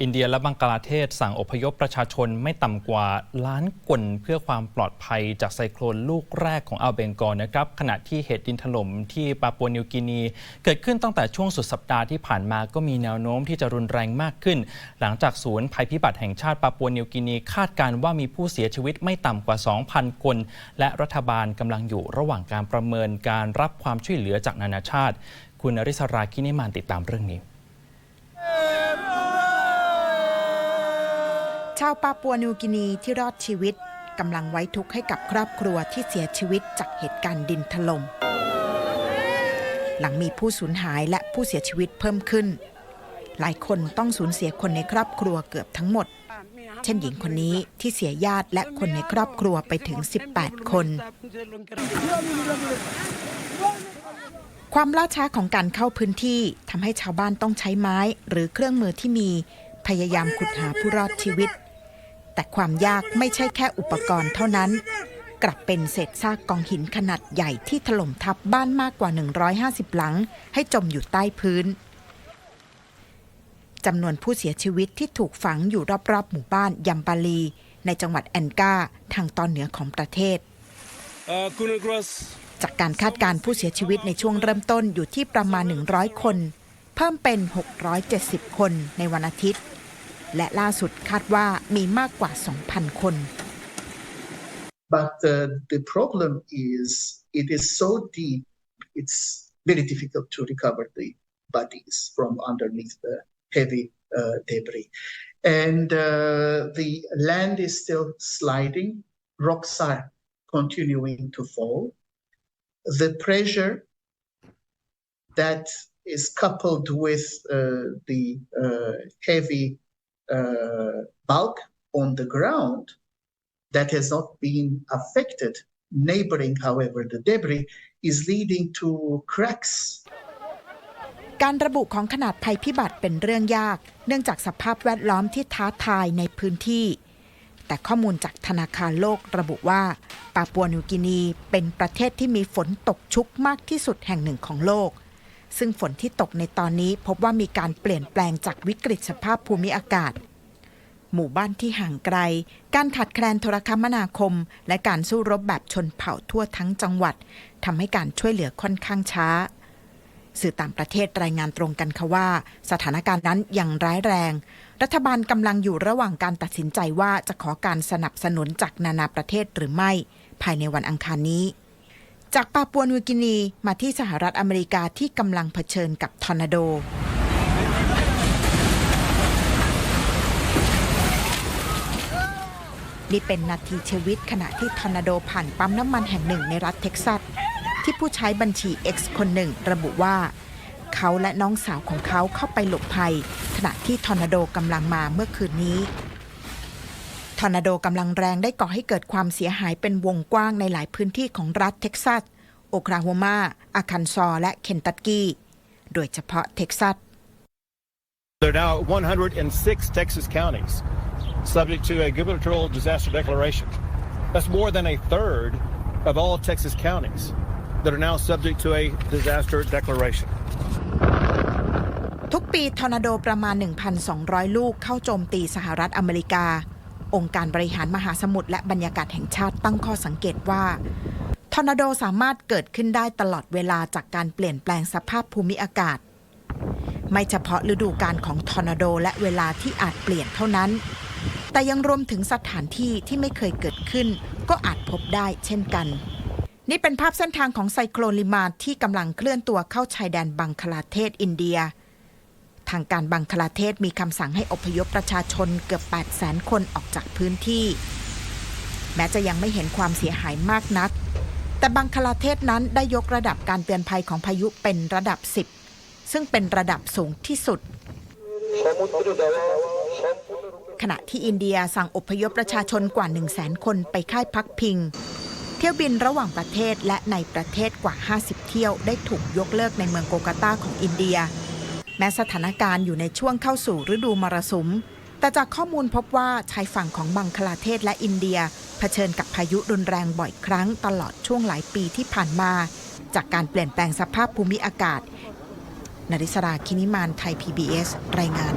อินเดียและบังกลาเทศสั่งอพยพประชาชนไม่ต่ำกว่าล้านคนเพื่อความปลอดภัยจากไซโคลนลูกแรกของอัลเบงกอนะครับ ขณะที่เหตุดินถล่มที่ปาปัวนิวกินี เกิดขึ้นตั้งแต่ช่วงสุดสัปดาห์ที่ผ่านมาก็มีแนวโน้มที่จะรุนแรงมากขึ้น หลังจากศูนย์ภัยพิบัติแห่งชาติปาปัวนิวกินี คาดการณ์ว่ามีผู้เสียชีวิตไม่ต่ำกว่า 2,000 คน และรัฐบาลกำลังอยู่ระหว่างการประเมินการรับความช่วยเหลือจากนานาชาติ คุณอริสราคินิมานติดตามเรื่องนี้ ชาวปาปัวนิวกินีที่รอดชีวิตกำลังไว้ทุกข์ให้กับครอบครัวที่เสียชีวิตจากเหตุการณ์ดินถล่มหลังมีผู้สูญหายและผู้เสียชีวิตเพิ่มขึ้น หลายคนต้องสูญเสียคนในครอบครัวเกือบทั้งหมด เช่นหญิงคนนี้ที่เสียญาติและคนในครอบครัวไปถึง 18 คน ความล่าช้าของการเข้าพื้นที่ทำให้ชาวบ้านต้องใช้ไม้หรือเครื่องมือที่มีพยายามขุดหาผู้รอดชีวิต แต่ความยากไม่ใช่แค่อุปกรณ์เท่านั้น กลับเป็นเศษซากกองหินขนาดใหญ่ที่ถล่มทับบ้านมากกว่า 150 หลัง ให้จมอยู่ใต้พื้นจำนวนผู้เสียชีวิตที่ถูกฝังอยู่รอบๆ หมู่บ้านยัมบาลี ในจังหวัดแอนกาทางตอนเหนือของประเทศ Uh, จากการคาดการณ์ผู้เสียชีวิตในช่วงเริ่มต้นอยู่ที่ประมาณ 100 คน เพิ่มเป็น 670 คนในวันอาทิตย์ และล่าสุดคาดว่ามีมากกว่า 2,000 คน But uh, the problem is it is so deep, it's very difficult to recover the bodies from underneath the heavy uh, debris. And uh, the land is still sliding, rocks are continuing to fall. The pressure that is coupled with uh, the uh, heavy uh, bulk on the ground that has not been affected. Neighboring, however, the debris is leading to cracks การระบุของขนาดภัยพิบัติเป็นเรื่องยาก เนื่องจากสภาพแวดล้อมที่ท้าทายในพื้นที่ แต่ข้อมูลจากธนาคารโลกระบุว่า ปาปัวนิวกินีเป็นประเทศที่มีฝนตกชุกมากที่สุดแห่งหนึ่งของโลก ซึ่งฝนที่ตกในตอนนี้พบว่ามีการเปลี่ยนแปลงจากวิกฤตสภาพภูมิอากาศ หมู่บ้านที่ห่างไกล การขาดแคลนโทรคมนาคม และการสู้รบแบบชนเผ่าทั่วทั้งจังหวัดทำให้การช่วยเหลือค่อนข้างช้า สื่อต่างประเทศรายงานตรงกันค่ะว่า สถานการณ์นั้นยังร้ายแรง รัฐบาลกำลังอยู่ระหว่างการตัดสินใจว่าจะขอการสนับสนุนจากนานาประเทศหรือไม่ ภายในวันอังคารนี้ จากปาปัวนิวกินีมาที่สหรัฐอเมริกาที่กำลังเผชิญกับทอร์นาโด นี่เป็นนาทีชีวิตขณะที่ทอร์นาโดผ่านปั๊มน้ำมันแห่งหนึ่งในรัฐเท็กซัส ที่ผู้ใช้บัญชี X คนหนึ่งระบุว่า เขาและน้องสาวของเขาเข้าไปหลบภัย ขณะที่ทอร์นาโดกำลังมาเมื่อคืนนี้ อร์นาโดกำลังแรงได้ก่อให้เกิดความเสียหายเป็นวงกว้างในหลายพื้นที่ของรัฐเท็กซัส โอคลาโฮมาอาคันซอ และเคนตักกี้ โดยเฉพาะเท็กซัส There are now 106 Texas counties subject to a gubernatorial disaster declaration. That's more than a third of all Texas counties that are now subject to a disaster declaration. ทุกปีทอร์นาโดประมาณ 1,200 ลูกเข้าโจมตีสหรัฐอเมริกา องค์การบริหารมหาสมุทรและบรรยากาศแห่งชาติตั้งข้อสังเกตว่าทอร์นาโดสามารถเกิดขึ้นได้ตลอดเวลาจากการเปลี่ยนแปลงสภาพภูมิอากาศ ไม่เฉพาะฤดูกาลของทอร์นาโดและเวลาที่อาจเปลี่ยนเท่านั้น แต่ยังรวมถึงสถานที่ที่ไม่เคยเกิดขึ้น ก็อาจพบได้เช่นกัน นี่เป็นภาพเส้นทางของไซโคลนลิมาที่กำลังเคลื่อนตัวเข้าชายแดนบังคลาเทศอินเดีย ทางการบังคลาเทศมีคำสั่งให้อพยพประชาชนเกือบ 8 0 0 0 0 0คนออกจากพื้นที่ แม้จะยังไม่เห็นความเสียหายมากนัก แต่บังคลาเทศนั้นได้ยกระดับการเตือนภัยของพายุเป็นระดับ 10 ซึ่งเป็นระดับสูงที่สุด ขณะที่อินเดียสั่งอพยพประชาชนกว่า 1 0 0 0 0 0คนไปค่ายพักพิง เที่ยวบินระหว่างประเทศและในประเทศกว่า 50 เที่ยวได้ถูกยกเลิกในเมืองโกกาตาของอินเดีย แม้สถานการณ์อยู่ในช่วงเข้าสู่ฤดูมรสุม แต่จากข้อมูลพบว่าชายฝั่งของบังคลาเทศและอินเดีย เผชิญกับพายุรุนแรงบ่อยครั้งตลอดช่วงหลายปีที่ผ่านมา จากการเปลี่ยนแปลงสภาพภูมิอากาศนริศราคินิมานไทย PBS รายงาน